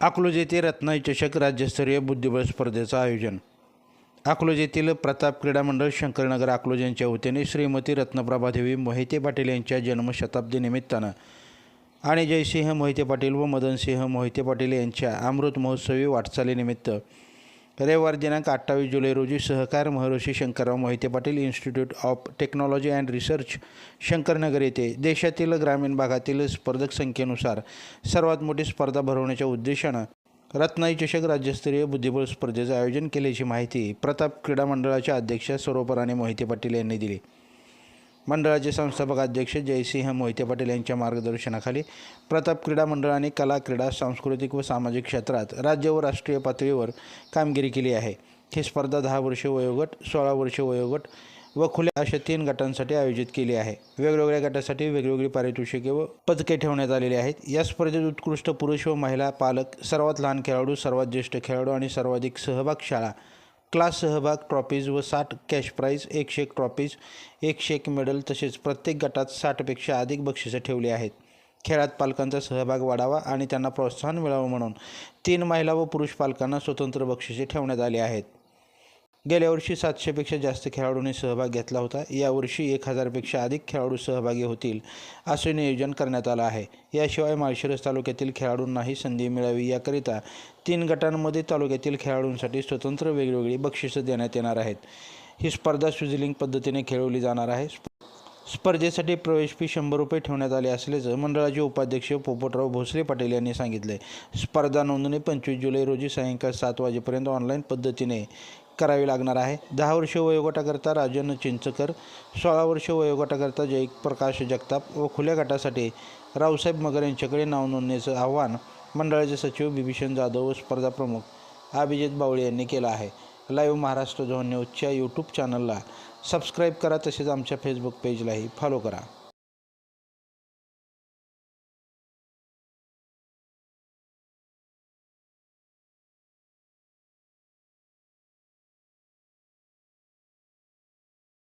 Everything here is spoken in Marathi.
अकलूज येथे रत्नाई चषक राज्यस्तरीय बुद्धिबळ स्पर्धेचं आयोजन. अकलूज येथील प्रताप क्रीडा मंडळ शंकरनगर अकलूज यांच्या वतीने श्रीमती रत्नप्रभादेवी मोहिते पाटील यांच्या जन्मशताब्दी निमित्तानं आणि जयसिंह मोहिते पाटील व मदनसिंह मोहिते पाटील यांच्या अमृत महोत्सवी वाटचालीनिमित्त रविवार दिनांक अठ्ठावीस जुलै रोजी Sahakar Maharshi Shankarrao Mohite Patil institute of technology and research Shankarnagar येथे देशातील ग्रामीण भागातील स्पर्धक संख्येनुसार सर्वात मोठी स्पर्धा भरवण्याच्या उद्देशानं रत्नाई चषक राज्यस्तरीय बुद्धिबळ स्पर्धेचं आयोजन केल्याची माहिती प्रताप क्रीडा मंडळाच्या अध्यक्ष सरोपराणे मोहिते पाटील यांनी दिली. मंडळाचे संस्थापक अध्यक्ष जयसिंह मोहिते पाटील यांच्या मार्गदर्शनाखाली प्रताप क्रीडा मंडळाने कला क्रीडा सांस्कृतिक व सामाजिक क्षेत्रात राज्य व राष्ट्रीय पातळीवर कामगिरी केली आहे. ही स्पर्धा दहा वर्षे वयोगट सोळा वर्षे वयोगट व खुल्या अशा तीन गटांसाठी आयोजित केली आहे. वेगवेगळ्या गटासाठी वेगवेगळी पारितोषिके व पदके ठेवण्यात आलेली आहेत. या स्पर्धेत उत्कृष्ट पुरुष व महिला पालक सर्वात लहान खेळाडू सर्वात ज्येष्ठ खेळाडू आणि सर्वाधिक सहभाग शाळा क्लास सहभाग ट्रॉफीज व साठ कॅश प्राईज एकशे एक ट्रॉफीज एकशे एक मेडल तसेच प्रत्येक गटात साठपेक्षा अधिक बक्षिसं ठेवली आहेत. खेळात पालकांचा सहभाग वाढावा आणि त्यांना प्रोत्साहन मिळावं म्हणून तीन महिला व पुरुष पालकांना स्वतंत्र बक्षिसे ठेवण्यात आली आहेत. गेल्या वर्षी सातशेपेक्षा जास्त खेळाडूंनी सहभाग घेतला होता. यावर्षी एक हजारपेक्षा अधिक खेळाडू सहभागी होतील असे नियोजन करण्यात आलं आहे. याशिवाय माळशिरस तालुक्यातील खेळाडूंनाही संधी मिळावी याकरिता तीन गटांमध्ये तालुक्यातील खेळाडूंसाठी स्वतंत्र वेगवेगळी बक्षिसं देण्यात येणार आहेत. ही स्पर्धा स्विझलिंग पद्धतीने खेळवली जाणार आहे. स्पर्धेसाठी प्रवेश फी शंभर रुपये ठेवण्यात आले असल्याचं मंडळाचे उपाध्यक्ष पोपटराव भोसले पाटील यांनी सांगितले स्पर्धा नोंदणी पंचवीस जुलै रोजी सायंकाळ सात वाजेपर्यंत ऑनलाईन पद्धतीने करावी लागणार आहे. दहा वर्ष वयोगटाकरता राजन चिंचकर सोळा वर्ष वयोगटाकरता जयप्रकाश जगताप व खुल्या गटासाठी रावसाहेब मगर यांच्याकडे नाव नोंदण्याचं आव्हान मंडळाचे सचिव बिभीषण जाधव व स्पर्धा प्रमुख अभिजित बावळे यांनी केलं आहे. लाईव्ह महाराष्ट्र झोन न्यूजच्या यूट्यूब चॅनलला सबस्क्राईब करा तसेच आमच्या फेसबुक पेजलाही फॉलो करा.